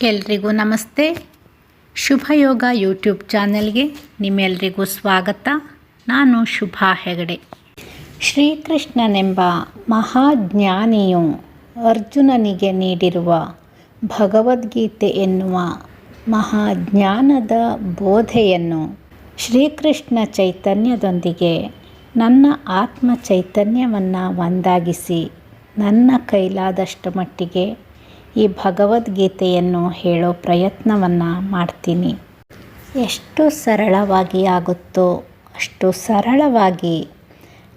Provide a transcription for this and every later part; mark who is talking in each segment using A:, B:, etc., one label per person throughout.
A: ಎಲ್ರಿಗೂ ನಮಸ್ತೆ. ಶುಭಯೋಗ ಯೂಟ್ಯೂಬ್ ಚಾನೆಲ್ಗೆ ನಿಮ್ಮೆಲ್ರಿಗೂ ಸ್ವಾಗತ. ನಾನು ಶುಭಾ ಹೆಗಡೆ. ಶ್ರೀಕೃಷ್ಣನೆಂಬ ಮಹಾಜ್ಞಾನಿಯು ಅರ್ಜುನನಿಗೆ ನೀಡಿರುವ ಭಗವದ್ಗೀತೆ ಎನ್ನುವ ಮಹಾಜ್ಞಾನದ ಬೋಧೆಯನ್ನು ಶ್ರೀಕೃಷ್ಣ ಚೈತನ್ಯದೊಂದಿಗೆ ನನ್ನ ಆತ್ಮ ಚೈತನ್ಯವನ್ನು ಒಂದಾಗಿಸಿ ನನ್ನ ಕೈಲಾದಷ್ಟು ಮಟ್ಟಿಗೆ ಈ ಭಗವದ್ಗೀತೆಯನ್ನು ಹೇಳೋ ಪ್ರಯತ್ನವನ್ನು ಮಾಡ್ತೀನಿ. ಎಷ್ಟು ಸರಳವಾಗಿ ಆಗುತ್ತೋ ಅಷ್ಟು ಸರಳವಾಗಿ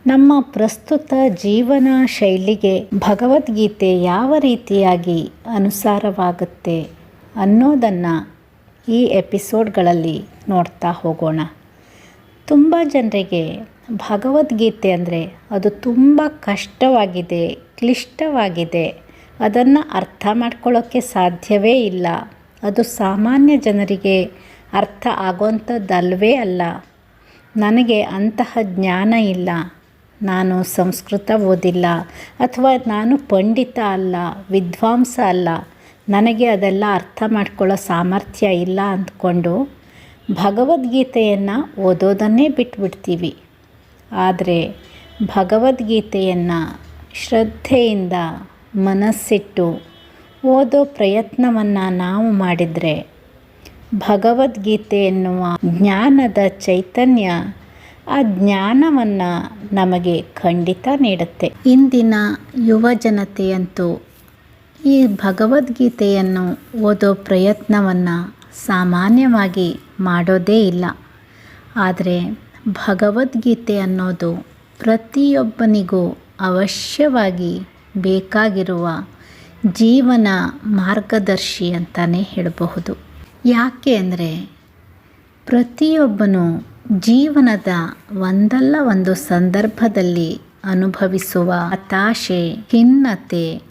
A: ನಮ್ಮ ಪ್ರಸ್ತುತ ಜೀವನ ಶೈಲಿಗೆ ಭಗವದ್ಗೀತೆ ಯಾವ ರೀತಿಯಾಗಿ ಅನುಸಾರವಾಗುತ್ತೆ ಅನ್ನೋದನ್ನು ಈ ಎಪಿಸೋಡ್ಗಳಲ್ಲಿ ನೋಡ್ತಾ ಹೋಗೋಣ. ತುಂಬ ಜನರಿಗೆ ಭಗವದ್ಗೀತೆ ಅಂದರೆ ಅದು ತುಂಬ ಕಷ್ಟವಾಗಿದೆ, ಕ್ಲಿಷ್ಟವಾಗಿದೆ. ಅದನ್ನು ಅರ್ಥ ಮಾಡ್ಕೊಳ್ಳೋಕ್ಕೆ ಸಾಧ್ಯವೇ ಇಲ್ಲ. ಅದು ಸಾಮಾನ್ಯ ಜನರಿಗೆ ಅರ್ಥ ಆಗೋಂಥದ್ದಲ್ವೇ ಅಲ್ಲ. ನನಗೆ ಅಂತಹ ಜ್ಞಾನ ಇಲ್ಲ. ನಾನು ಸಂಸ್ಕೃತ ಓದಿಲ್ಲ ಅಥವಾ ನಾನು ಪಂಡಿತ ಅಲ್ಲ, ವಿದ್ವಾಂಸ ಅಲ್ಲ. ನನಗೆ ಅದೆಲ್ಲ ಅರ್ಥ ಮಾಡ್ಕೊಳ್ಳೋ ಸಾಮರ್ಥ್ಯ ಇಲ್ಲ ಅಂದ್ಕೊಂಡು ಭಗವದ್ಗೀತೆಯನ್ನು ಓದೋದನ್ನೇ ಬಿಟ್ಬಿಡ್ತೀವಿ. ಆದರೆ ಭಗವದ್ಗೀತೆಯನ್ನು ಶ್ರದ್ಧೆಯಿಂದ ಮನಸ್ಸಿಟ್ಟು ಓದೋ ಪ್ರಯತ್ನವನ್ನು ನಾವು ಮಾಡಿದರೆ ಭಗವದ್ಗೀತೆ ಎನ್ನುವ ಜ್ಞಾನದ ಚೈತನ್ಯ ಆ ಜ್ಞಾನವನ್ನು ನಮಗೆ ಖಂಡಿತ ನೀಡುತ್ತೆ. ಇಂದಿನ ಯುವ ಜನತೆಯಂತೂ ಈ ಭಗವದ್ಗೀತೆಯನ್ನು ಓದೋ ಪ್ರಯತ್ನವನ್ನು ಸಾಮಾನ್ಯವಾಗಿ ಮಾಡೋದೇ ಇಲ್ಲ. ಆದರೆ ಭಗವದ್ಗೀತೆ ಅನ್ನೋದು ಪ್ರತಿಯೊಬ್ಬನಿಗೂ ಅವಶ್ಯವಾಗಿ ಬೇಕಾಗಿರುವ ಜೀವನ ಮಾರ್ಗದರ್ಶಿ ಅಂತಲೇ ಹೇಳಬಹುದು. ಯಾಕೆ ಅಂದರೆ ಪ್ರತಿಯೊಬ್ಬನು ಜೀವನದ ಒಂದಲ್ಲ ಒಂದು ಸಂದರ್ಭದಲ್ಲಿ ಅನುಭವಿಸುವ ಹತಾಶೆ, ಖಿನ್ನತೆ,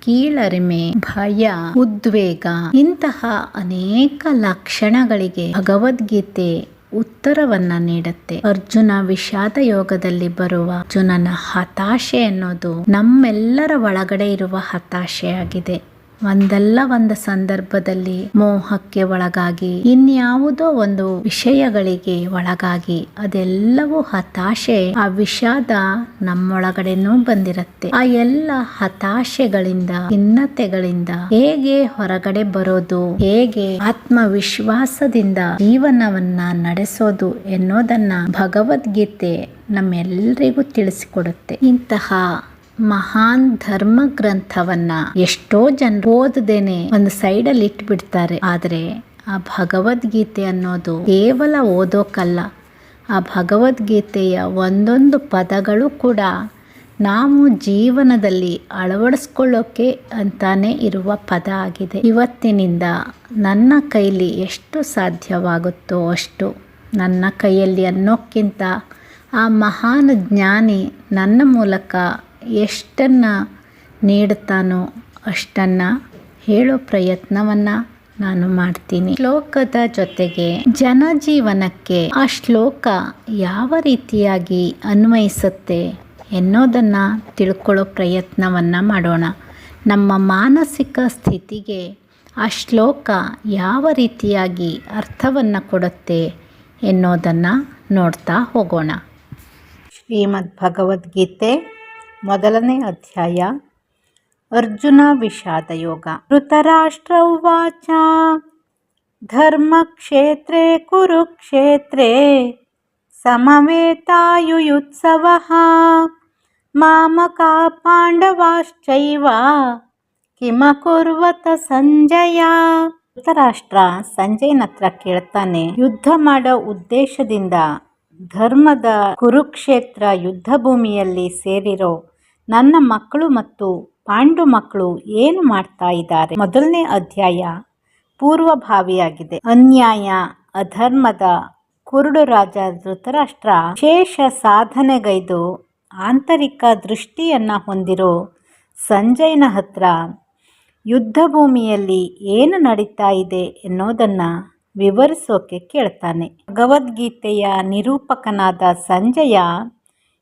A: ಕೀಳರಿಮೆ, ಭಯ, ಉದ್ವೇಗ ಇಂತಹ ಅನೇಕ ಲಕ್ಷಣಗಳಿಗೆ ಭಗವದ್ಗೀತೆ ಉತ್ತರವನ್ನ ನೀಡುತ್ತೆ. ಅರ್ಜುನ ವಿಷಾದ ಯೋಗದಲ್ಲಿ ಬರುವ ಅರ್ಜುನನ ಹತಾಶೆ ಅನ್ನೋದು ನಮ್ಮೆಲ್ಲರ ಒಳಗಡೆ ಇರುವ ಹತಾಶೆ ಆಗಿದೆ ಒಂದಲ್ಲ ಒಂದು ಸಂದರ್ಭದಲ್ಲಿ ಮೋಹಕ್ಕೆ ಒಳಗಾಗಿ, ಇನ್ಯಾವುದೋ ಒಂದು ವಿಷಯಗಳಿಗೆ ಒಳಗಾಗಿ, ಅದೆಲ್ಲವೂ ಹತಾಶೆ. ಆ ವಿಷಾದ ನಮ್ಮೊಳಗಡೆನೂ ಬಂದಿರುತ್ತೆ. ಆ ಎಲ್ಲ ಹತಾಶೆಗಳಿಂದ, ಖಿನ್ನತೆಗಳಿಂದ ಹೇಗೆ ಹೊರಗಡೆ ಬರೋದು, ಹೇಗೆ ಆತ್ಮವಿಶ್ವಾಸದಿಂದ ಜೀವನವನ್ನ ನಡೆಸೋದು ಎನ್ನೋದನ್ನ ಭಗವದ್ಗೀತೆ ನಮ್ಮೆಲ್ಲರಿಗೂ ತಿಳಿಸಿಕೊಡುತ್ತೆ. ಇಂತಹ ಮಹಾನ್ ಧರ್ಮ ಗ್ರಂಥವನ್ನ ಎಷ್ಟೋ ಜನ ಓದದೇನೆ ಒಂದು ಸೈಡ್ ಸೈಡಲ್ಲಿ ಇಟ್ಬಿಡ್ತಾರೆ. ಆದರೆ ಆ ಭಗವದ್ಗೀತೆ ಅನ್ನೋದು ಕೇವಲ ಓದೋಕಲ್ಲ. ಆ ಭಗವದ್ಗೀತೆಯ ಒಂದೊಂದು ಪದಗಳು ಕೂಡ ನಾವು ಜೀವನದಲ್ಲಿ ಅಳವಡಿಸ್ಕೊಳ್ಳೋಕೆ ಅಂತಾನೆ ಇರುವ ಪದ ಆಗಿದೆ. ಇವತ್ತಿನಿಂದ ನನ್ನ ಕೈಲಿ ಎಷ್ಟು ಸಾಧ್ಯವಾಗುತ್ತೋ ಅಷ್ಟು ನನ್ನ ಕೈಯಲ್ಲಿ ಅನ್ನೋಕ್ಕಿಂತ ಆ ಮಹಾನ್ ಜ್ಞಾನಿ ನನ್ನ ಮೂಲಕ ಎಷ್ಟನ್ನು ನೀಡುತ್ತಾನೋ ಅಷ್ಟನ್ನು ಹೇಳೋ ಪ್ರಯತ್ನವನ್ನು ನಾನು ಮಾಡ್ತೀನಿ. ಶ್ಲೋಕದ ಜೊತೆಗೆ ಜನಜೀವನಕ್ಕೆ ಆ ಶ್ಲೋಕ ಯಾವ ರೀತಿಯಾಗಿ ಅನ್ವಯಿಸುತ್ತೆ ಎನ್ನೋದನ್ನು ತಿಳ್ಕೊಳ್ಳೋ ಪ್ರಯತ್ನವನ್ನು ಮಾಡೋಣ. ನಮ್ಮ ಮಾನಸಿಕ ಸ್ಥಿತಿಗೆ ಆ ಶ್ಲೋಕ ಯಾವ ರೀತಿಯಾಗಿ ಅರ್ಥವನ್ನು ಕೊಡುತ್ತೆ ಎನ್ನೋದನ್ನು ನೋಡ್ತಾ ಹೋಗೋಣ. ಶ್ರೀಮದ್ ಭಗವದ್ಗೀತೆ ಮೊದಲನೇ ಅಧ್ಯಾಯ. ಅರ್ಜುನ ವಿಷಾದ ಯೋಗ. ಋತರಾಷ್ಟ್ರ ಉವಾಚ. ಧರ್ಮಕ್ಷೇತ್ರೇ ಕುರುಕ್ಷೇತ್ರೇ. ಸಮವೇತಾಯುಯುತ್ಸವ. ಮಾಮಕ ಪಾಂಡವಾಶ್ಚೈವ ಕಿಮಕುರ್ವತ ಸಂಜಯ. ಋತರಾಷ್ಟ್ರ ಸಂಜಯನತ್ರ ಕೇಳ್ತಾನೆ. ಯುದ್ಧ ಮಾಡೋ ಉದ್ದೇಶದಿಂದ ಧರ್ಮದ ಕುರುಕ್ಷೇತ್ರ ಯುದ್ಧ ಭೂಮಿಯಲ್ಲಿ ಸೇರಿರೋ ನನ್ನ ಮಕ್ಕಳು ಮತ್ತು ಪಾಂಡು ಮಕ್ಕಳು ಏನು ಮಾಡ್ತಾ ಇದ್ದಾರೆ? ಮೊದಲನೇ ಅಧ್ಯಾಯ ಪೂರ್ವಭಾವಿಯಾಗಿದೆ. ಅನ್ಯಾಯ, ಅಧರ್ಮದ ಕುರುಡು ರಾಜ ಧೃತರಾಷ್ಟ್ರ ಶೇಷ ಸಾಧನೆಗೈದು ಆಂತರಿಕ ದೃಷ್ಟಿಯನ್ನ ಹೊಂದಿರೋ ಸಂಜಯನ ಹತ್ರ ಯುದ್ಧ ಭೂಮಿಯಲ್ಲಿ ಏನು ನಡೀತಾ ಇದೆ ಎನ್ನೋದನ್ನು ವಿವರಿಸೋಕೆ ಕೇಳ್ತಾನೆ. ಭಗವದ್ಗೀತೆಯ ನಿರೂಪಕನಾದ ಸಂಜಯ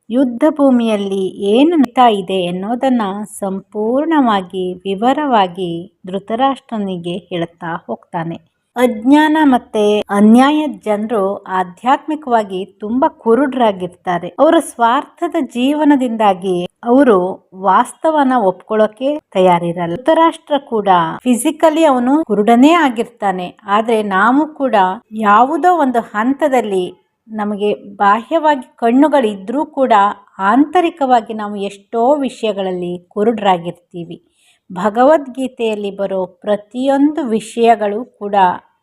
A: ಯುದ್ಧ ಭೂಮಿಯಲ್ಲಿ ಏನು ನಡೀತಾ ಇದೆ ಎನ್ನುವುದನ್ನು ಸಂಪೂರ್ಣವಾಗಿ ವಿವರವಾಗಿ ಧೃತರಾಷ್ಟ್ರನಿಗೆ ಹೇಳುತ್ತಾ ಹೋಗ್ತಾನೆ. ಅಜ್ಞಾನ ಮತ್ತೆ ಅನ್ಯಾಯದ ಜನರು ಆಧ್ಯಾತ್ಮಿಕವಾಗಿ ತುಂಬಾ ಕುರುಡ್ರಾಗಿರ್ತಾರೆ. ಅವರ ಸ್ವಾರ್ಥದ ಜೀವನದಿಂದಾಗಿ ಅವರು ವಾಸ್ತವನ ಒಪ್ಕೊಳ್ಳೋಕೆ ತಯಾರಿರಲ್ಲ. ಧೃತರಾಷ್ಟ್ರ ಕೂಡ ಫಿಸಿಕಲಿ ಅವನು ಕುರುಡನೇ ಆಗಿರ್ತಾನೆ. ಆದ್ರೆ ನಾವು ಕೂಡ ಯಾವುದೋ ಒಂದು ಹಂತದಲ್ಲಿ ನಮಗೆ ಬಾಹ್ಯವಾಗಿ ಕಣ್ಣುಗಳಿದ್ದರೂ ಕೂಡ ಆಂತರಿಕವಾಗಿ ನಾವು ಎಷ್ಟೋ ವಿಷಯಗಳಲ್ಲಿ ಕುರುಡರಾಗಿರ್ತೀವಿ. ಭಗವದ್ಗೀತೆಯಲ್ಲಿ ಬರೋ ಪ್ರತಿಯೊಂದು ವಿಷಯಗಳು ಕೂಡ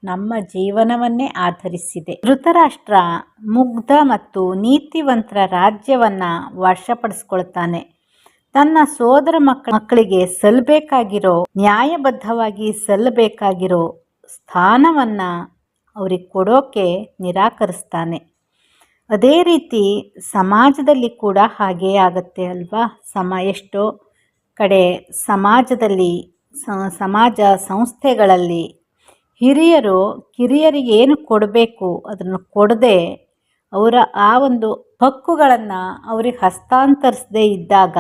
A: ನಮ್ಮ ಜೀವನವನ್ನೇ ಆಧರಿಸಿದೆ. ಧೃತರಾಷ್ಟ್ರ ಮುಗ್ಧ ಮತ್ತು ನೀತಿವಂತರ ರಾಜ್ಯವನ್ನು ವಶಪಡಿಸ್ಕೊಳ್ತಾನೆ. ತನ್ನ ಸೋದರ ಮಕ್ಕಳ ಮಕ್ಕಳಿಗೆ ಸಲ್ಲಬೇಕಾಗಿರೋ ನ್ಯಾಯಬದ್ಧವಾಗಿ ಸಲ್ಲಬೇಕಾಗಿರೋ ಸ್ಥಾನವನ್ನು ಅವ್ರಿಗೆ ಕೊಡೋಕೆ ನಿರಾಕರಿಸ್ತಾನೆ. ಅದೇ ರೀತಿ ಸಮಾಜದಲ್ಲಿ ಕೂಡ ಹಾಗೇ ಆಗುತ್ತೆ ಅಲ್ವಾ? ಸಮ, ಎಷ್ಟೋ ಕಡೆ ಸಮಾಜದಲ್ಲಿ ಸಮಾಜ ಸಂಸ್ಥೆಗಳಲ್ಲಿ ಹಿರಿಯರು, ಕಿರಿಯರಿಗೆ ಏನು ಕೊಡಬೇಕು ಅದನ್ನು ಕೊಡದೆ ಅವರ ಆ ಒಂದು ಹಕ್ಕುಗಳನ್ನು ಅವರಿಗೆ ಹಸ್ತಾಂತರಿಸದೇ ಇದ್ದಾಗ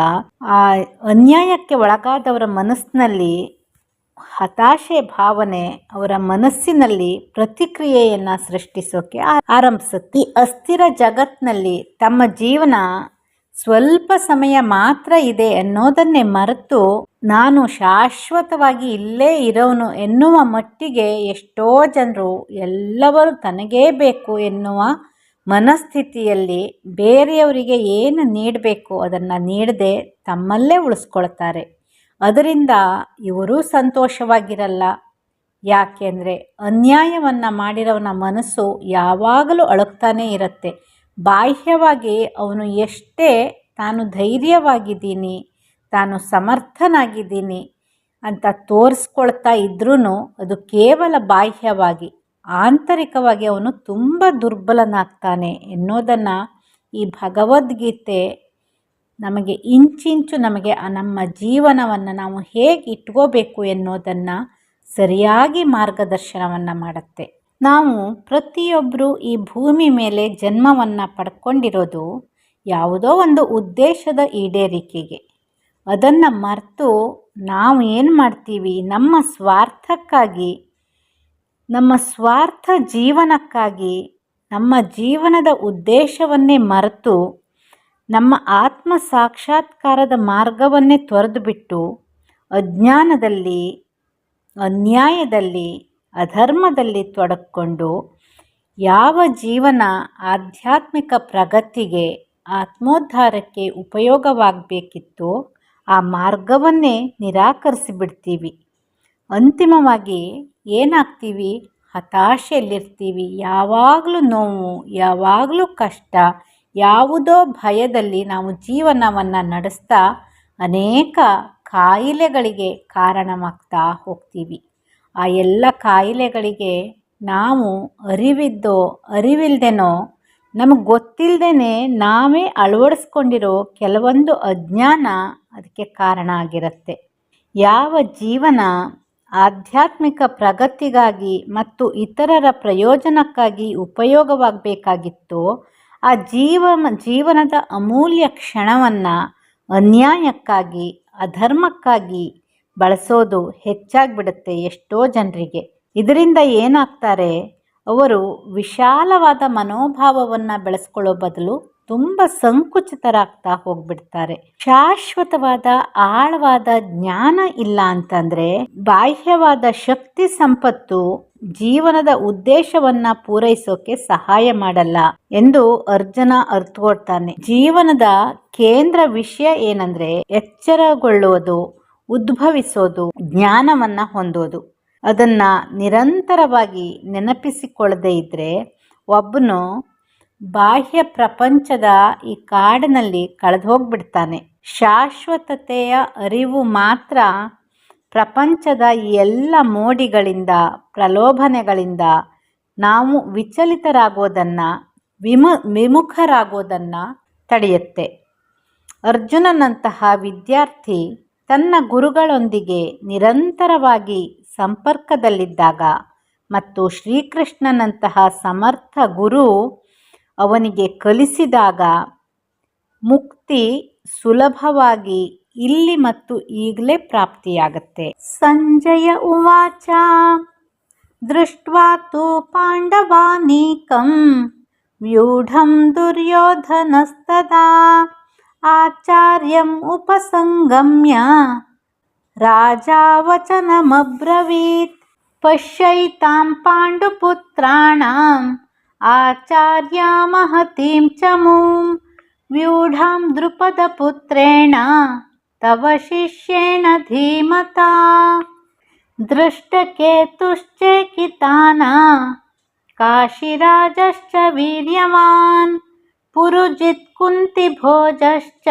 A: ಆ ಅನ್ಯಾಯಕ್ಕೆ ಒಳಗಾದವರ ಮನಸ್ಸಿನಲ್ಲಿ ಹತಾಶೆ ಭಾವನೆ ಅವರ ಮನಸ್ಸಿನಲ್ಲಿ ಪ್ರತಿಕ್ರಿಯೆಯನ್ನು ಸೃಷ್ಟಿಸೋಕೆ ಆರಂಭಿಸುತ್ತೆ. ಅಸ್ಥಿರ ಜಗತ್ನಲ್ಲಿ ತಮ್ಮ ಜೀವನ ಸ್ವಲ್ಪ ಸಮಯ ಮಾತ್ರ ಇದೆ ಅನ್ನೋದನ್ನೇ ಮರೆತು ನಾನು ಶಾಶ್ವತವಾಗಿ ಇಲ್ಲೇ ಇರೋನು ಎನ್ನುವ ಮಟ್ಟಿಗೆ ಎಷ್ಟೋ ಜನರು ಎಲ್ಲವರು ತನಗೇ ಬೇಕು ಎನ್ನುವ ಮನಸ್ಥಿತಿಯಲ್ಲಿ ಬೇರೆಯವರಿಗೆ ಏನು ನೀಡಬೇಕು ಅದನ್ನು ನೀಡದೆ ತಮ್ಮಲ್ಲೇ ಉಳಿಸ್ಕೊಳ್ತಾರೆ. ಅದರಿಂದ ಇವರೂ ಸಂತೋಷವಾಗಿರಲ್ಲ. ಯಾಕೆಂದರೆ ಅನ್ಯಾಯವನ್ನು ಮಾಡಿರೋವನ ಮನಸ್ಸು ಯಾವಾಗಲೂ ಅಳುಕ್ತಾನೇ ಇರುತ್ತೆ. ಬಾಹ್ಯವಾಗಿ ಅವನು ಎಷ್ಟೇ ತಾನು ಧೈರ್ಯವಾಗಿದ್ದೀನಿ, ತಾನು ಸಮರ್ಥನಾಗಿದ್ದೀನಿ ಅಂತ ತೋರಿಸ್ಕೊಳ್ತಾ ಇದ್ರೂ ಅದು ಕೇವಲ ಬಾಹ್ಯವಾಗಿ, ಆಂತರಿಕವಾಗಿ ಅವನು ತುಂಬ ದುರ್ಬಲನಾಗ್ತಾನೆ ಎನ್ನೋದನ್ನು ಈ ಭಗವದ್ಗೀತೆ ನಮಗೆ ಇಂಚಿಂಚು ನಮಗೆ ನಮ್ಮ ಜೀವನವನ್ನು ನಾವು ಹೇಗೆ ಇಟ್ಕೋಬೇಕು ಎನ್ನೋದನ್ನು ಸರಿಯಾಗಿ ಮಾರ್ಗದರ್ಶನವನ್ನು ಮಾಡುತ್ತೆ. ನಾವು ಪ್ರತಿಯೊಬ್ಬರು ಈ ಭೂಮಿ ಮೇಲೆ ಜನ್ಮವನ್ನು ಪಡ್ಕೊಂಡಿರೋದು ಯಾವುದೋ ಒಂದು ಉದ್ದೇಶದ ಈಡೇರಿಕೆಗೆ. ಅದನ್ನು ಮರೆತು ನಾವು ಏನು ಮಾಡ್ತೀವಿ? ನಮ್ಮ ಸ್ವಾರ್ಥಕ್ಕಾಗಿ, ನಮ್ಮ ಸ್ವಾರ್ಥ ಜೀವನಕ್ಕಾಗಿ, ನಮ್ಮ ಜೀವನದ ಉದ್ದೇಶವನ್ನೇ ಮರೆತು ನಮ್ಮ ಆತ್ಮ ಸಾಕ್ಷಾತ್ಕಾರದ ಮಾರ್ಗವನ್ನೇ ತೊರೆದು ಬಿಟ್ಟು ಅಜ್ಞಾನದಲ್ಲಿ, ಅನ್ಯಾಯದಲ್ಲಿ, ಅಧರ್ಮದಲ್ಲಿ ತೊಡಕೊಂಡು ಯಾವ ಜೀವನ ಆಧ್ಯಾತ್ಮಿಕ ಪ್ರಗತಿಗೆ, ಆತ್ಮೋದ್ಧಾರಕ್ಕೆ ಉಪಯೋಗವಾಗಬೇಕಿತ್ತು ಆ ಮಾರ್ಗವನ್ನೇ ನಿರಾಕರಿಸಿಬಿಡ್ತೀವಿ. ಅಂತಿಮವಾಗಿ ಏನಾಗ್ತೀವಿ? ಹತಾಶೆಯಲ್ಲಿರ್ತೀವಿ. ಯಾವಾಗಲೂ ನೋವು, ಯಾವಾಗಲೂ ಕಷ್ಟ ಯಾವುದೋ ಭಯದಲ್ಲಿ ನಾವು ಜೀವನವನ್ನು ನಡೆಸ್ತಾ ಅನೇಕ ಕಾಯಿಲೆಗಳಿಗೆ ಕಾರಣವಾಗ್ತಾ ಹೋಗ್ತೀವಿ. ಆ ಎಲ್ಲ ಕಾಯಿಲೆಗಳಿಗೆ ನಾವು ಅರಿವಿದ್ದೋ, ಅರಿವಿಲ್ದೇನೋ, ನಮಗೆ ಗೊತ್ತಿಲ್ಲದೇ ನಾವೇ ಅಳವಡಿಸ್ಕೊಂಡಿರೋ ಕೆಲವೊಂದು ಅಜ್ಞಾನ ಅದಕ್ಕೆ ಕಾರಣ ಆಗಿರುತ್ತೆ. ಯಾವ ಜೀವನ ಆಧ್ಯಾತ್ಮಿಕ ಪ್ರಗತಿಗಾಗಿ ಮತ್ತು ಇತರರ ಪ್ರಯೋಜನಕ್ಕಾಗಿ ಉಪಯೋಗವಾಗಬೇಕಾಗಿತ್ತೋ ಆ ಜೀವ, ಜೀವನದ ಅಮೂಲ್ಯ ಕ್ಷಣವನ್ನು ಅನ್ಯಾಯಕ್ಕಾಗಿ, ಅಧರ್ಮಕ್ಕಾಗಿ ಬಳಸೋದು ಹೆಚ್ಚಾಗ್ಬಿಡುತ್ತೆ ಎಷ್ಟೋ ಜನರಿಗೆ. ಇದರಿಂದ ಏನಾಗ್ತಾರೆ? ಅವರು ವಿಶಾಲವಾದ ಮನೋಭಾವವನ್ನು ಬೆಳೆಸ್ಕೊಳ್ಳೋ ಬದಲು ತುಂಬ ಸಂಕುಚಿತರಾಗ್ತಾ ಹೋಗ್ಬಿಡ್ತಾರೆ. ಶಾಶ್ವತವಾದ, ಆಳವಾದ ಜ್ಞಾನ ಇಲ್ಲ ಅಂತಂದ್ರೆ, ಬಾಹ್ಯವಾದ ಶಕ್ತಿ ಸಂಪತ್ತು ಜೀವನದ ಉದ್ದೇಶವನ್ನ ಪೂರೈಸೋಕೆ ಸಹಾಯ ಮಾಡಲ್ಲ ಎಂದು ಅರ್ಜುನ ಅರ್ಥಕೊಡ್ತಾನೆ ಜೀವನದ ಕೇಂದ್ರ ವಿಷಯ ಏನಂದ್ರೆ ಎಚ್ಚರಗೊಳ್ಳುವುದು, ಉದ್ಭವಿಸೋದು, ಜ್ಞಾನವನ್ನ ಹೊಂದೋದು. ಅದನ್ನ ನಿರಂತರವಾಗಿ ನೆನಪಿಸಿಕೊಳ್ಳದೆ ಇದ್ರೆ ಒಬ್ಬನು ಬಾಹ್ಯ ಪ್ರಪಂಚದ ಈ ಕಾಡಿನಲ್ಲಿ ಕಳೆದು ಹೋಗ್ಬಿಡ್ತಾನೆ ಶಾಶ್ವತತೆಯ ಅರಿವು ಮಾತ್ರ ಪ್ರಪಂಚದ ಎಲ್ಲ ಮೋಡಿಗಳಿಂದ, ಪ್ರಲೋಭನೆಗಳಿಂದ ನಾವು ವಿಚಲಿತರಾಗೋದನ್ನು, ವಿಮ, ವಿಮುಖರಾಗೋದನ್ನು ತಡೆಯುತ್ತೆ. ಅರ್ಜುನನಂತಹ ವಿದ್ಯಾರ್ಥಿ ತನ್ನ ಗುರುಗಳೊಂದಿಗೆ ನಿರಂತರವಾಗಿ ಸಂಪರ್ಕದಲ್ಲಿದ್ದಾಗ ಮತ್ತು ಶ್ರೀಕೃಷ್ಣನಂತಹ ಸಮರ್ಥ ಗುರು ಅವನಿಗೆ ಕಲಿಸಿದಾಗ ಮುಕ್ತಿ ಸುಲಭವಾಗಿ ಇಲ್ಲಿ ಮತ್ತು ಈಗಲೇ ಪ್ರಾಪ್ತಿಯಾಗತ್ತೆ ಸಂಜಯ ಉವಾಚ ದೃಷ್ಟ್ವಾ ತು ಪಾಂಡವಾನೀಕಂ ವ್ಯೂಢಂ ದುರ್ಯೋಧನಸ್ತದಾ ಆಚಾರ್ಯಂ ಉಪಸಂಗಮ್ಯ ರಾಜಾ ವಚನಮಬ್ರವೀತ್ ಪಶ್ಯೈತಾಂ ಪಾಂಡುಪುತ್ರಾಣಾಂ ಆಚಾರ್ಯ ಮಹತೀಂ ಚಮೂಂ ವ್ಯೂಢಾಂ ದೃಪದಪುತ್ರೇಣ तव शिष्येण धीमता। दृष्टकेतुश्चेकिताना काशिराजश्च वीर्यवान्। पुरुजित्कुन्तिभोजश्च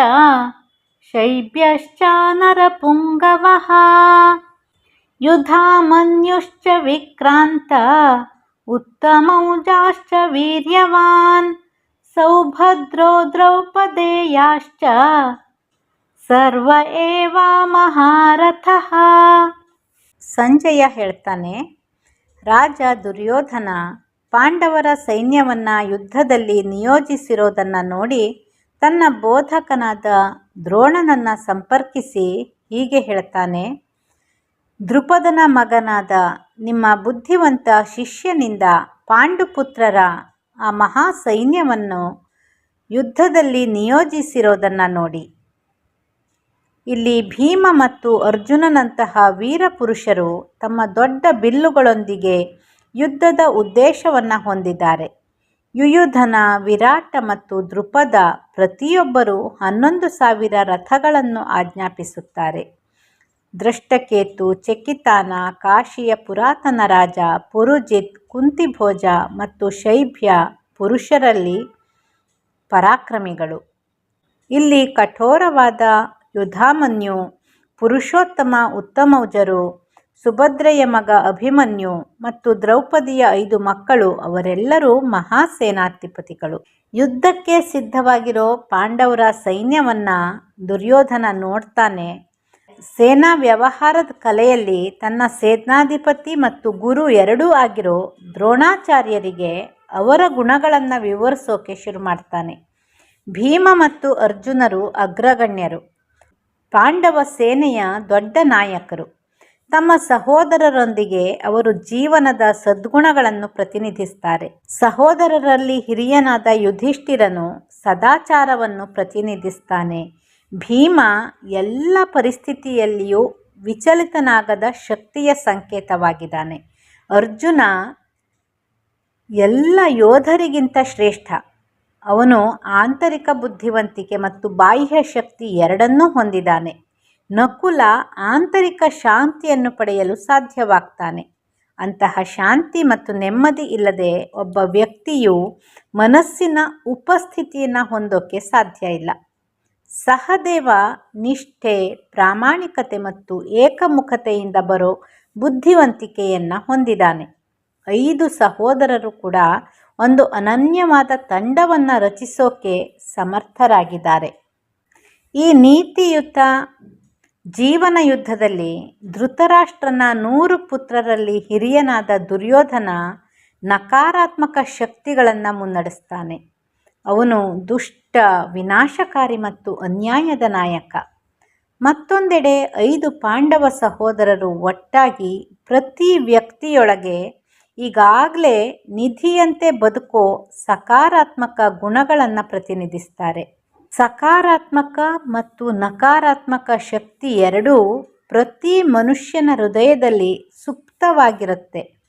A: शैब्यश्च नरपुङ्गवः। युधामन्युश्च विक्रान्त। उत्तमौजाश्च वीर्यवान्। सौभद्रो द्रौपदेयाश्च। ಸರ್ವ ಏವ ಮಹಾರಥಃ. ಸಂಜಯ ಹೇಳ್ತಾನೆ, ರಾಜ ದುರ್ಯೋಧನ ಪಾಂಡವರ ಸೈನ್ಯವನ್ನು ಯುದ್ಧದಲ್ಲಿ ನಿಯೋಜಿಸಿರೋದನ್ನು ನೋಡಿ ತನ್ನ ಬೋಧಕನಾದ ದ್ರೋಣನನ್ನು ಸಂಪರ್ಕಿಸಿ ಹೀಗೆ ಹೇಳ್ತಾನೆ ದೃಪದನ ಮಗನಾದ ನಿಮ್ಮ ಬುದ್ಧಿವಂತ ಶಿಷ್ಯನಿಂದ ಪಾಂಡುಪುತ್ರರ ಆ ಮಹಾ ಸೈನ್ಯವನ್ನು ಯುದ್ಧದಲ್ಲಿ ನಿಯೋಜಿಸಿರೋದನ್ನು ನೋಡಿ. ಇಲ್ಲಿ ಭೀಮ ಮತ್ತು ಅರ್ಜುನನಂತಹ ವೀರ ಪುರುಷರು ತಮ್ಮ ದೊಡ್ಡ ಬಿಲ್ಲುಗಳೊಂದಿಗೆ ಯುದ್ಧದ ಉದ್ದೇಶವನ್ನು ಹೊಂದಿದ್ದಾರೆ. ಯುಯುಧನ, ವಿರಾಟ ಮತ್ತು ದೃಪದ ಪ್ರತಿಯೊಬ್ಬರೂ ಹನ್ನೊಂದು ಸಾವಿರ ರಥಗಳನ್ನು ಆಜ್ಞಾಪಿಸುತ್ತಾರೆ. ದೃಷ್ಟಕೇತು ಚೆಕ್ಕಿತಾನ, ಕಾಶಿಯ ಪುರಾತನ ರಾಜ ಪುರುಜಿತ್, ಕುಂತಿಭೋಜ ಮತ್ತು ಶೈಭ್ಯ ಪುರುಷರಲ್ಲಿ ಪರಾಕ್ರಮಿಗಳು. ಇಲ್ಲಿ ಕಠೋರವಾದ ಯುಧಾಮನ್ಯು, ಪುರುಷೋತ್ತಮ ಉತ್ತಮೌಜರು, ಸುಭದ್ರೆಯ ಮಗ ಅಭಿಮನ್ಯು ಮತ್ತು ದ್ರೌಪದಿಯ ಐದು ಮಕ್ಕಳು, ಅವರೆಲ್ಲರೂ ಮಹಾಸೇನಾಧಿಪತಿಗಳು. ಯುದ್ಧಕ್ಕೆ ಸಿದ್ಧವಾಗಿರೋ ಪಾಂಡವರ ಸೈನ್ಯವನ್ನ ದುರ್ಯೋಧನ ನೋಡ್ತಾನೆ. ಸೇನಾ ವ್ಯವಹಾರದ ಕಲೆಯಲ್ಲಿ ತನ್ನ ಸೇನಾಧಿಪತಿ ಮತ್ತು ಗುರು ಎರಡೂ ಆಗಿರೋ ದ್ರೋಣಾಚಾರ್ಯರಿಗೆ ಅವರ ಗುಣಗಳನ್ನು ವಿವರಿಸೋಕೆ ಶುರು ಮಾಡ್ತಾನೆ. ಭೀಮ ಮತ್ತು ಅರ್ಜುನರು ಅಗ್ರಗಣ್ಯರು. ಪಾಂಡವ ಸೇನೆಯ ದೊಡ್ಡ ನಾಯಕರು. ತಮ್ಮ ಸಹೋದರರೊಂದಿಗೆ ಅವರು ಜೀವನದ ಸದ್ಗುಣಗಳನ್ನು ಪ್ರತಿನಿಧಿಸ್ತಾರೆ. ಸಹೋದರರಲ್ಲಿ ಹಿರಿಯನಾದ ಯುಧಿಷ್ಠಿರನು ಸದಾಚಾರವನ್ನು ಪ್ರತಿನಿಧಿಸ್ತಾನೆ. ಭೀಮ ಎಲ್ಲ ಪರಿಸ್ಥಿತಿಯಲ್ಲಿಯೂ ವಿಚಲಿತನಾಗದ ಶಕ್ತಿಯ ಸಂಕೇತವಾಗಿದ್ದಾನೆ. ಅರ್ಜುನ ಎಲ್ಲ ಯೋಧರಿಗಿಂತ ಶ್ರೇಷ್ಠ. ಅವನು ಆಂತರಿಕ ಬುದ್ಧಿವಂತಿಕೆ ಮತ್ತು ಬಾಹ್ಯ ಶಕ್ತಿ ಎರಡನ್ನೂ ಹೊಂದಿದ್ದಾನೆ. ನಕುಲ ಆಂತರಿಕ ಶಾಂತಿಯನ್ನು ಪಡೆಯಲು ಸಾಧ್ಯವಾಗ್ತಾನೆ. ಅಂತಹ ಶಾಂತಿ ಮತ್ತು ನೆಮ್ಮದಿ ಇಲ್ಲದೆ ಒಬ್ಬ ವ್ಯಕ್ತಿಯು ಮನಸ್ಸಿನ ಉಪಸ್ಥಿತಿಯನ್ನು ಹೊಂದೋಕ್ಕೆ ಸಾಧ್ಯ ಇಲ್ಲ. ಸಹದೇವ ನಿಷ್ಠೆ, ಪ್ರಾಮಾಣಿಕತೆ ಮತ್ತು ಏಕಮುಖತೆಯಿಂದ ಬರೋ ಬುದ್ಧಿವಂತಿಕೆಯನ್ನು ಹೊಂದಿದ್ದಾನೆ. ಐದು ಸಹೋದರರು ಕೂಡ ಒಂದು ಅನನ್ಯವಾದ ತಂಡವನ್ನು ರಚಿಸೋಕೆ ಸಮರ್ಥರಾಗಿದ್ದಾರೆ. ಈ ನೀತಿಯುತ ಜೀವನ ಯುದ್ಧದಲ್ಲಿ ಧೃತರಾಷ್ಟ್ರನ ನೂರು ಪುತ್ರರಲ್ಲಿ ಹಿರಿಯನಾದ ದುರ್ಯೋಧನ ನಕಾರಾತ್ಮಕ ಶಕ್ತಿಗಳನ್ನು ಮುನ್ನಡೆಸ್ತಾನೆ. ಅವನು ದುಷ್ಟ, ವಿನಾಶಕಾರಿ ಮತ್ತು ಅನ್ಯಾಯದ ನಾಯಕ. ಮತ್ತೊಂದೆಡೆ ಐದು ಪಾಂಡವ ಸಹೋದರರು ಒಟ್ಟಾಗಿ ಪ್ರತಿ ವ್ಯಕ್ತಿಯೊಳಗೆ ಈಗಾಗಲೇ ನಿಧಿಯಂತೆ ಬದುಕೋ ಸಕಾರಾತ್ಮಕ ಗುಣಗಳನ್ನು ಪ್ರತಿನಿಧಿಸ್ತಾರೆ. ಸಕಾರಾತ್ಮಕ ಮತ್ತು ನಕಾರಾತ್ಮಕ ಶಕ್ತಿ ಎರಡೂ ಪ್ರತಿ ಮನುಷ್ಯನ ಹೃದಯದಲ್ಲಿ ಸುಪ್ತವಾಗಿರುತ್ತೆ.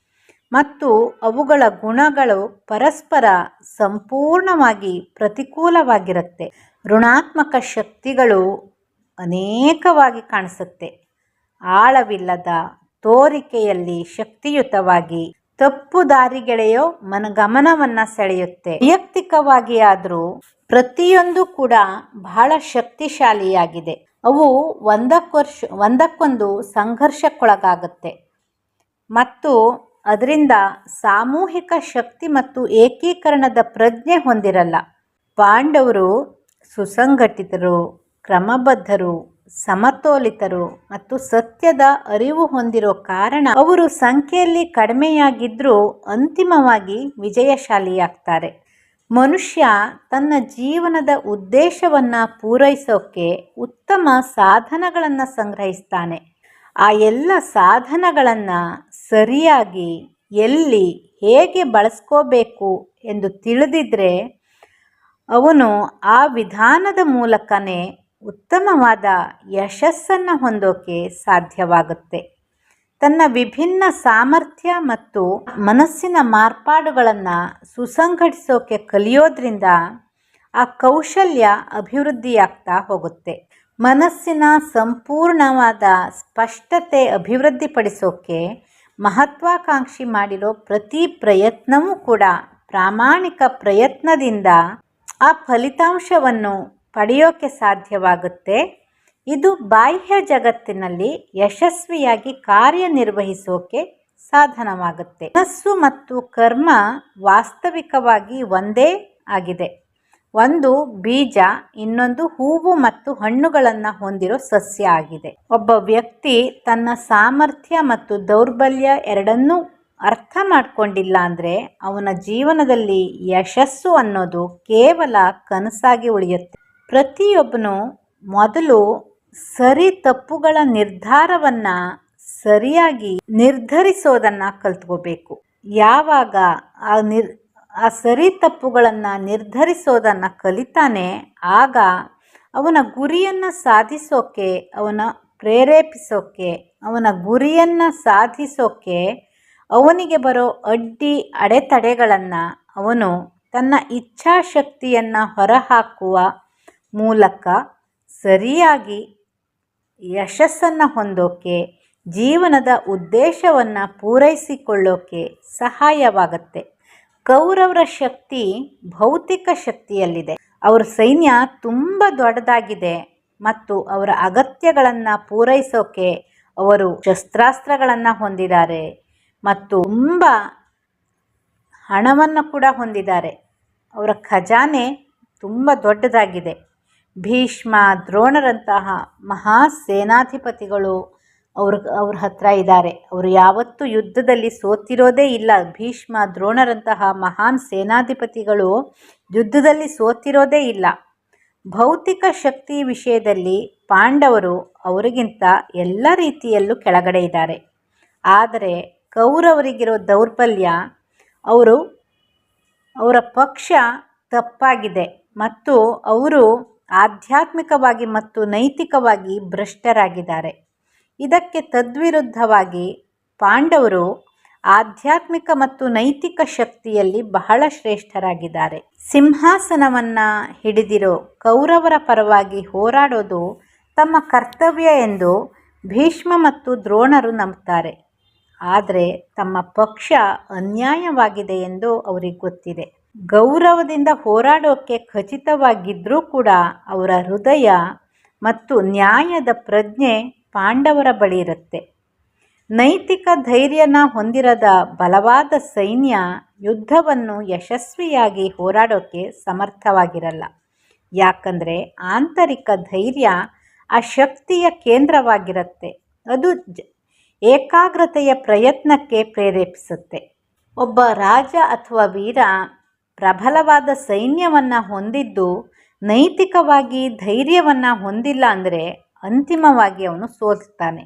A: ಮತ್ತು ಅವುಗಳ ಗುಣಗಳು ಪರಸ್ಪರ ಸಂಪೂರ್ಣವಾಗಿ ಪ್ರತಿಕೂಲವಾಗಿರುತ್ತೆ. ಋಣಾತ್ಮಕ ಶಕ್ತಿಗಳು ಅನೇಕವಾಗಿ ಕಾಣಿಸುತ್ತೆ. ಆಳವಿಲ್ಲದ ತೋರಿಕೆಯಲ್ಲಿ ಶಕ್ತಿಯುತವಾಗಿ ತಪ್ಪು ದಾರಿಗೆಳೆಯೋ ಮನ ಗಮನವನ್ನು ಸೆಳೆಯುತ್ತೆ. ವೈಯಕ್ತಿಕವಾಗಿ ಆದರೂ ಪ್ರತಿಯೊಂದು ಕೂಡ ಬಹಳ ಶಕ್ತಿಶಾಲಿಯಾಗಿದೆ. ಅವು ಒಂದಕ್ಕೊರ್ಷ, ಒಂದಕ್ಕೊಂದು ಸಂಘರ್ಷಕ್ಕೊಳಗಾಗುತ್ತೆ. ಮತ್ತು ಅದರಿಂದ ಸಾಮೂಹಿಕ ಶಕ್ತಿ ಮತ್ತು ಏಕೀಕರಣದ ಪ್ರಜ್ಞೆ ಹೊಂದಿರಲ್ಲ. ಪಾಂಡವರು ಸುಸಂಘಟಿತರು, ಕ್ರಮಬದ್ಧರು ಸಮತೋಲಿತರು ಮತ್ತು ಸತ್ಯದ ಅರಿವು ಹೊಂದಿರೋ ಕಾರಣ ಅವರು ಸಂಖ್ಯೆಯಲ್ಲಿ ಕಡಿಮೆಯಾಗಿದ್ದರೂ ಅಂತಿಮವಾಗಿ ವಿಜಯಶಾಲಿಯಾಗ್ತಾರೆ. ಮನುಷ್ಯ ತನ್ನ ಜೀವನದ ಉದ್ದೇಶವನ್ನು ಪೂರೈಸೋಕೆ ಉತ್ತಮ ಸಾಧನಗಳನ್ನು ಸಂಗ್ರಹಿಸ್ತಾನೆ. ಆ ಎಲ್ಲ ಸಾಧನಗಳನ್ನು ಸರಿಯಾಗಿ ಎಲ್ಲಿ ಹೇಗೆ ಬಳಸ್ಕೋಬೇಕು ಎಂದು ತಿಳಿದಿದ್ರೆ ಅವನು ಆ ವಿಧಾನದ ಮೂಲಕನೇ ಉತ್ತಮವಾದ ಯಶಸ್ಸನ್ನು ಹೊಂದೋಕೆ ಸಾಧ್ಯವಾಗುತ್ತೆ. ತನ್ನ ವಿಭಿನ್ನ ಸಾಮರ್ಥ್ಯ ಮತ್ತು ಮನಸ್ಸಿನ ಮಾರ್ಪಾಡುಗಳನ್ನು ಸುಸಂಘಟಿಸೋಕೆ ಕಲಿಯೋದ್ರಿಂದ ಆ ಕೌಶಲ್ಯ ಅಭಿವೃದ್ಧಿಯಾಗ್ತಾ ಹೋಗುತ್ತೆ. ಮನಸ್ಸಿನ ಸಂಪೂರ್ಣವಾದ ಸ್ಪಷ್ಟತೆ ಅಭಿವೃದ್ಧಿಪಡಿಸೋಕೆ ಮಹತ್ವಾಕಾಂಕ್ಷಿ ಮಾಡಿರೋ ಪ್ರತಿ ಪ್ರಯತ್ನವೂ ಕೂಡ ಪ್ರಾಮಾಣಿಕ ಪ್ರಯತ್ನದಿಂದ ಆ ಫಲಿತಾಂಶವನ್ನು ಪಡೆಯೋಕೆ ಸಾಧ್ಯವಾಗುತ್ತೆ. ಇದು ಬಾಹ್ಯ ಜಗತ್ತಿನಲ್ಲಿ ಯಶಸ್ವಿಯಾಗಿ ಕಾರ್ಯನಿರ್ವಹಿಸೋಕೆ ಸಾಧನವಾಗುತ್ತೆ. ಮನಸ್ಸು ಮತ್ತು ಕರ್ಮ ವಾಸ್ತವಿಕವಾಗಿ ಒಂದೇ ಆಗಿದೆ. ಒಂದು ಬೀಜ, ಇನ್ನೊಂದು ಹೂವು ಮತ್ತು ಹಣ್ಣುಗಳನ್ನು ಹೊಂದಿರೋ ಸಸ್ಯ ಆಗಿದೆ. ಒಬ್ಬ ವ್ಯಕ್ತಿ ತನ್ನ ಸಾಮರ್ಥ್ಯ ಮತ್ತು ದೌರ್ಬಲ್ಯ ಎರಡನ್ನೂ ಅರ್ಥ ಮಾಡಿಕೊಂಡಿಲ್ಲ ಅಂದರೆ ಅವನ ಜೀವನದಲ್ಲಿ ಯಶಸ್ಸು ಅನ್ನೋದು ಕೇವಲ ಕನಸಾಗಿ ಉಳಿಯುತ್ತೆ. ಪ್ರತಿಯೊಬ್ಬನು ಮೊದಲು ಸರಿ ತಪ್ಪುಗಳ ನಿರ್ಧಾರವನ್ನು ಸರಿಯಾಗಿ ನಿರ್ಧರಿಸೋದನ್ನು ಕಲ್ತ್ಕೋಬೇಕು. ಯಾವಾಗ ಆ ನಿರ್, ಆ ಸರಿ ತಪ್ಪುಗಳನ್ನು ನಿರ್ಧರಿಸೋದನ್ನು ಕಲಿತಾನೆ, ಆಗ ಅವನ ಗುರಿಯನ್ನು ಸಾಧಿಸೋಕೆ, ಅವನ ಪ್ರೇರೇಪಿಸೋಕೆ, ಅವನ ಗುರಿಯನ್ನು ಸಾಧಿಸೋಕೆ ಅವನಿಗೆ ಬರೋ ಅಡ್ಡಿ ಅಡೆತಡೆಗಳನ್ನು ಅವನು ತನ್ನ ಇಚ್ಛಾಶಕ್ತಿಯನ್ನು ಹೊರಹಾಕುವ ಮೂಲಕ ಸರಿಯಾಗಿ ಯಶಸ್ಸನ್ನು ಹೊಂದೋಕೆ, ಜೀವನದ ಉದ್ದೇಶವನ್ನು ಪೂರೈಸಿಕೊಳ್ಳೋಕೆ ಸಹಾಯವಾಗುತ್ತೆ. ಕೌರವರ ಶಕ್ತಿ ಭೌತಿಕ ಶಕ್ತಿಯಲ್ಲಿದೆ. ಅವರ ಸೈನ್ಯ ತುಂಬ ದೊಡ್ಡದಾಗಿದೆ ಮತ್ತು ಅವರ ಅಗತ್ಯಗಳನ್ನು ಪೂರೈಸೋಕೆ ಅವರು ಶಸ್ತ್ರಾಸ್ತ್ರಗಳನ್ನು ಹೊಂದಿದ್ದಾರೆ ಮತ್ತು ತುಂಬ ಹಣವನ್ನು ಕೂಡ ಹೊಂದಿದ್ದಾರೆ. ಅವರ ಖಜಾನೆ ತುಂಬ ದೊಡ್ಡದಾಗಿದೆ. ಭೀಷ್ಮ ದ್ರೋಣರಂತಹ ಮಹಾ ಸೇನಾಧಿಪತಿಗಳು ಅವ್ರ ಅವ್ರ ಹತ್ರ ಇದ್ದಾರೆ. ಅವರು ಯಾವತ್ತೂ ಯುದ್ಧದಲ್ಲಿ ಸೋತಿರೋದೇ ಇಲ್ಲ. ಭೀಷ್ಮ ದ್ರೋಣರಂತಹ ಮಹಾನ್ ಸೇನಾಧಿಪತಿಗಳು ಯುದ್ಧದಲ್ಲಿ ಸೋತಿರೋದೇ ಇಲ್ಲ. ಭೌತಿಕ ಶಕ್ತಿ ವಿಷಯದಲ್ಲಿ ಪಾಂಡವರು ಅವರಿಗಿಂತ ಎಲ್ಲ ರೀತಿಯಲ್ಲೂ ಕೆಳಗಡೆ ಇದ್ದಾರೆ. ಆದರೆ ಕೌರವರಿಗಿರೋ ದೌರ್ಬಲ್ಯ ಅವರು, ಅವರ ಪಕ್ಷ ತಪ್ಪಾಗಿದೆ. ಮತ್ತು ಅವರು ಆಧ್ಯಾತ್ಮಿಕವಾಗಿ ಮತ್ತು ನೈತಿಕವಾಗಿ ಭ್ರಷ್ಟರಾಗಿದ್ದಾರೆ. ಇದಕ್ಕೆ ತದ್ವಿರುದ್ಧವಾಗಿ ಪಾಂಡವರು ಆಧ್ಯಾತ್ಮಿಕ ಮತ್ತು ನೈತಿಕ ಶಕ್ತಿಯಲ್ಲಿ ಬಹಳ ಶ್ರೇಷ್ಠರಾಗಿದ್ದಾರೆ. ಸಿಂಹಾಸನವನ್ನು ಹಿಡಿದಿರೋ ಕೌರವರ ಪರವಾಗಿ ಹೋರಾಡೋದು ತಮ್ಮ ಕರ್ತವ್ಯ ಎಂದು ಭೀಷ್ಮ ಮತ್ತು ದ್ರೋಣರು ನಂಬುತ್ತಾರೆ ಆದರೆ ತಮ್ಮ ಪಕ್ಷ ಅನ್ಯಾಯವಾಗಿದೆ ಎಂದು ಅವರಿಗೆ ಗೊತ್ತಿದೆ. ಗೌರವದಿಂದ ಹೋರಾಡೋಕ್ಕೆ ಖಚಿತವಾಗಿದ್ದರೂ ಕೂಡ ಅವರ ಹೃದಯ ಮತ್ತು ನ್ಯಾಯದ ಪ್ರಜ್ಞೆ ಪಾಂಡವರ ಬಳಿ ಇರುತ್ತೆ. ನೈತಿಕ ಧೈರ್ಯನ ಹೊಂದಿರದ ಬಲವಾದ ಸೈನ್ಯ ಯುದ್ಧವನ್ನು ಯಶಸ್ವಿಯಾಗಿ ಹೋರಾಡೋಕ್ಕೆ ಸಮರ್ಥವಾಗಿರಲ್ಲ. ಯಾಕಂದರೆ ಆಂತರಿಕ ಧೈರ್ಯ ಆ ಶಕ್ತಿಯ ಕೇಂದ್ರವಾಗಿರುತ್ತೆ. ಅದು ಜ ಏಕಾಗ್ರತೆಯ ಪ್ರಯತ್ನಕ್ಕೆ ಪ್ರೇರೇಪಿಸುತ್ತೆ. ಒಬ್ಬ ರಾಜ ಅಥವಾ ವೀರ ಪ್ರಬಲವಾದ ಸೈನ್ಯವನ್ನು ಹೊಂದಿದ್ದು ನೈತಿಕವಾಗಿ ಧೈರ್ಯವನ್ನು ಹೊಂದಿಲ್ಲ ಅಂದರೆ ಅಂತಿಮವಾಗಿ ಅವನು ಸೋಲ್ತಾನೆ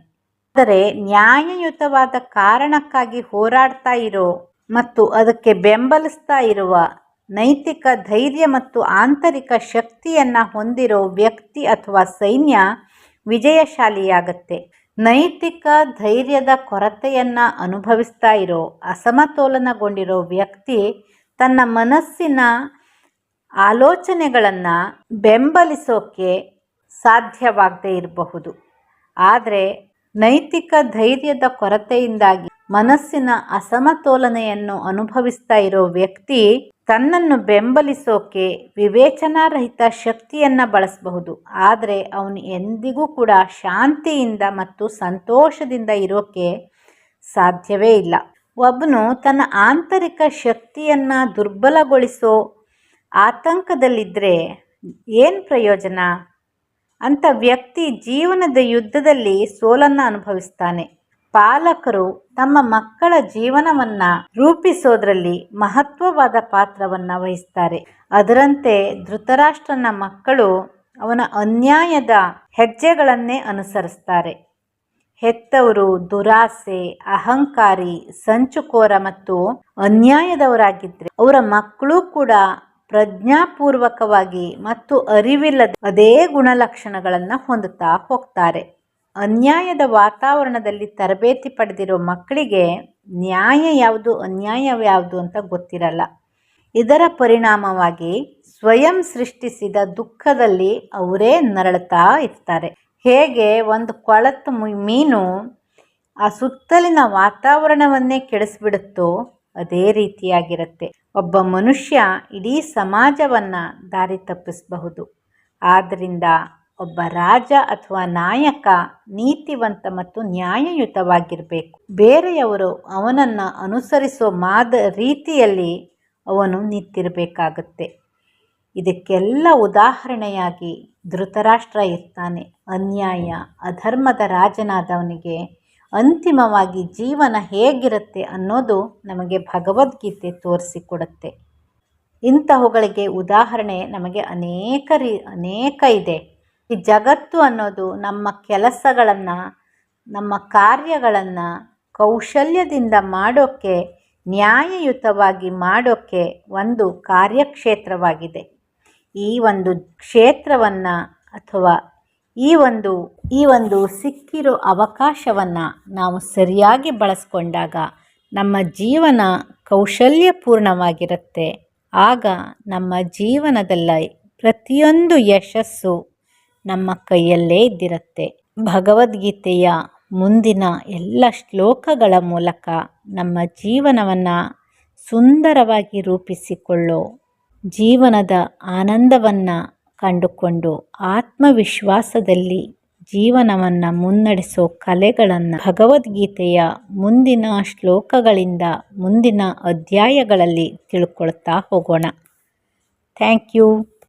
A: ಆದರೆ ನ್ಯಾಯಯುತವಾದ ಕಾರಣಕ್ಕಾಗಿ ಹೋರಾಡ್ತಾ ಇರೋ ಮತ್ತು ಅದಕ್ಕೆ ಬೆಂಬಲಿಸ್ತಾ ಇರುವ ನೈತಿಕ ಧೈರ್ಯ ಮತ್ತು ಆಂತರಿಕ ಶಕ್ತಿಯನ್ನು ಹೊಂದಿರೋ ವ್ಯಕ್ತಿ ಅಥವಾ ಸೈನ್ಯ ವಿಜಯಶಾಲಿಯಾಗತ್ತೆ. ನೈತಿಕ ಧೈರ್ಯದ ಕೊರತೆಯನ್ನು ಅನುಭವಿಸ್ತಾ ಇರೋ ಅಸಮತೋಲನಗೊಂಡಿರೋ ವ್ಯಕ್ತಿ ತನ್ನ ಮನಸ್ಸಿನ ಆಲೋಚನೆಗಳನ್ನು ಬೆಂಬಲಿಸೋಕೆ ಸಾಧ್ಯವಾಗದೇ ಇರಬಹುದು. ಆದರೆ ನೈತಿಕ ಧೈರ್ಯದ ಕೊರತೆಯಿಂದಾಗಿ ಮನಸ್ಸಿನ ಅಸಮತೋಲನೆಯನ್ನು ಅನುಭವಿಸ್ತಾ ಇರೋ ವ್ಯಕ್ತಿ ತನ್ನನ್ನು ಬೆಂಬಲಿಸೋಕೆ ವಿವೇಚನಾರಹಿತ ಶಕ್ತಿಯನ್ನು ಬಳಸಬಹುದು. ಆದರೆ ಅವನು ಎಂದಿಗೂ ಕೂಡ ಶಾಂತಿಯಿಂದ ಮತ್ತು ಸಂತೋಷದಿಂದ ಇರೋಕೆ ಸಾಧ್ಯವೇ ಇಲ್ಲ. ಒಬ್ಬನು ತನ್ನ ಆಂತರಿಕ ಶಕ್ತಿಯನ್ನು ದುರ್ಬಲಗೊಳಿಸೋ ಆತಂಕದಲ್ಲಿದ್ದರೆ ಏನು ಪ್ರಯೋಜನ? ಅಂಥ ವ್ಯಕ್ತಿ ಜೀವನದ ಯುದ್ಧದಲ್ಲಿ ಸೋಲನ್ನು ಅನುಭವಿಸ್ತಾನೆ. ಪಾಲಕರು ತಮ್ಮ ಮಕ್ಕಳ ಜೀವನವನ್ನ ರೂಪಿಸೋದ್ರಲ್ಲಿ ಮಹತ್ವವಾದ ಪಾತ್ರವನ್ನ ವಹಿಸ್ತಾರೆ. ಅದರಂತೆ ಧೃತರಾಷ್ಟ್ರನ ಮಕ್ಕಳು ಅವನ ಅನ್ಯಾಯದ ಹೆಜ್ಜೆಗಳನ್ನೇ ಅನುಸರಿಸ್ತಾರೆ. ಹೆತ್ತವರು, ದುರಾಸೆ, ಅಹಂಕಾರಿ, ಸಂಚುಕೋರ ಮತ್ತು ಅನ್ಯಾಯದವರಾಗಿದ್ರೆ ಅವರ ಮಕ್ಕಳು ಕೂಡ ಪ್ರಜ್ಞಾಪೂರ್ವಕವಾಗಿ ಮತ್ತು ಅರಿವಿಲ್ಲದ ಅದೇ ಗುಣಲಕ್ಷಣಗಳನ್ನು ಹೊಂದುತ್ತಾ ಹೋಗ್ತಾರೆ. ಅನ್ಯಾಯದ ವಾತಾವರಣದಲ್ಲಿ ತರಬೇತಿ ಪಡೆದಿರೋ ಮಕ್ಕಳಿಗೆ ನ್ಯಾಯ ಯಾವುದು ಅನ್ಯಾಯ ಯಾವುದು ಅಂತ ಗೊತ್ತಿರಲ್ಲ. ಇದರ ಪರಿಣಾಮವಾಗಿ ಸ್ವಯಂ ಸೃಷ್ಟಿಸಿದ ದುಃಖದಲ್ಲಿ ಅವರೇ ನರಳುತ್ತಾ ಇರ್ತಾರೆ. ಹೇಗೆ ಒಂದು ಕೊಳತು ಮೀನು ಆ ಸುತ್ತಲಿನ ವಾತಾವರಣವನ್ನೇ ಕೆಡಿಸ್ಬಿಡುತ್ತೋ ಅದೇ ರೀತಿಯಾಗಿರುತ್ತೆ. ಒಬ್ಬ ಮನುಷ್ಯ ಇಡೀ ಸಮಾಜವನ್ನು ದಾರಿ ತಪ್ಪಿಸಬಹುದು. ಆದ್ದರಿಂದ ಒಬ್ಬ ರಾಜ ಅಥವಾ ನಾಯಕ ನೀತಿವಂತ ಮತ್ತು ನ್ಯಾಯಯುತವಾಗಿರಬೇಕು. ಬೇರೆಯವರು ಅವನನ್ನು ಅನುಸರಿಸೋ ಮಾದ, ರೀತಿಯಲ್ಲಿ ಅವನು ನಿಂತಿರಬೇಕಾಗತ್ತೆ. ಇದಕ್ಕೆಲ್ಲ ಉದಾಹರಣೆಯಾಗಿ ಧೃತರಾಷ್ಟ್ರ ಇರ್ತಾನೆ. ಅನ್ಯಾಯ, ಅಧರ್ಮದ ರಾಜನಾದವನಿಗೆ ಅಂತಿಮವಾಗಿ ಜೀವನ ಹೇಗಿರುತ್ತೆ ಅನ್ನೋದು ನಮಗೆ ಭಗವದ್ಗೀತೆ ತೋರಿಸಿಕೊಡುತ್ತೆ. ಇಂತಹವುಗಳಿಗೆ ಉದಾಹರಣೆ ನಮಗೆ ಅನೇಕ ರೀ, ಅನೇಕ ಇದೆ. ಈ ಜಗತ್ತು ಅನ್ನೋದು ನಮ್ಮ ಕೆಲಸಗಳನ್ನು, ನಮ್ಮ ಕಾರ್ಯಗಳನ್ನು ಕೌಶಲ್ಯದಿಂದ ಮಾಡೋಕ್ಕೆ, ನ್ಯಾಯಯುತವಾಗಿ ಮಾಡೋಕ್ಕೆ ಒಂದು ಕಾರ್ಯಕ್ಷೇತ್ರವಾಗಿದೆ. ಈ ಒಂದು ಕ್ಷೇತ್ರವನ್ನು ಅಥವಾ ಈ ಒಂದು ಈ ಒಂದು ಸಿಕ್ಕಿರೋ ಅವಕಾಶವನ್ನು ನಾವು ಸರಿಯಾಗಿ ಬಳಸ್ಕೊಂಡಾಗ ನಮ್ಮ ಜೀವನ ಕೌಶಲ್ಯಪೂರ್ಣವಾಗಿರುತ್ತೆ. ಆಗ ನಮ್ಮ ಜೀವನದಲ್ಲ ಪ್ರತಿಯೊಂದು ಯಶಸ್ಸು ನಮ್ಮ ಕೈಯಲ್ಲೇ ಇದ್ದಿರುತ್ತೆ. ಭಗವದ್ಗೀತೆಯ ಮುಂದಿನ ಎಲ್ಲ ಶ್ಲೋಕಗಳ ಮೂಲಕ ನಮ್ಮ ಜೀವನವನ್ನು ಸುಂದರವಾಗಿ ರೂಪಿಸಿಕೊಳ್ಳೋ ಜೀವನದ ಆನಂದವನ್ನು ಕಂಡುಕೊಂಡು ಆತ್ಮವಿಶ್ವಾಸದಲ್ಲಿ ಜೀವನವನ್ನು ಮುನ್ನಡೆಸೋ ಕಲೆಗಳನ್ನು ಭಗವದ್ಗೀತೆಯ ಮುಂದಿನ ಶ್ಲೋಕಗಳಿಂದ ಮುಂದಿನ ಅಧ್ಯಾಯಗಳಲ್ಲಿ ತಿಳ್ಕೊಳ್ತಾ ಹೋಗೋಣ. Thank you.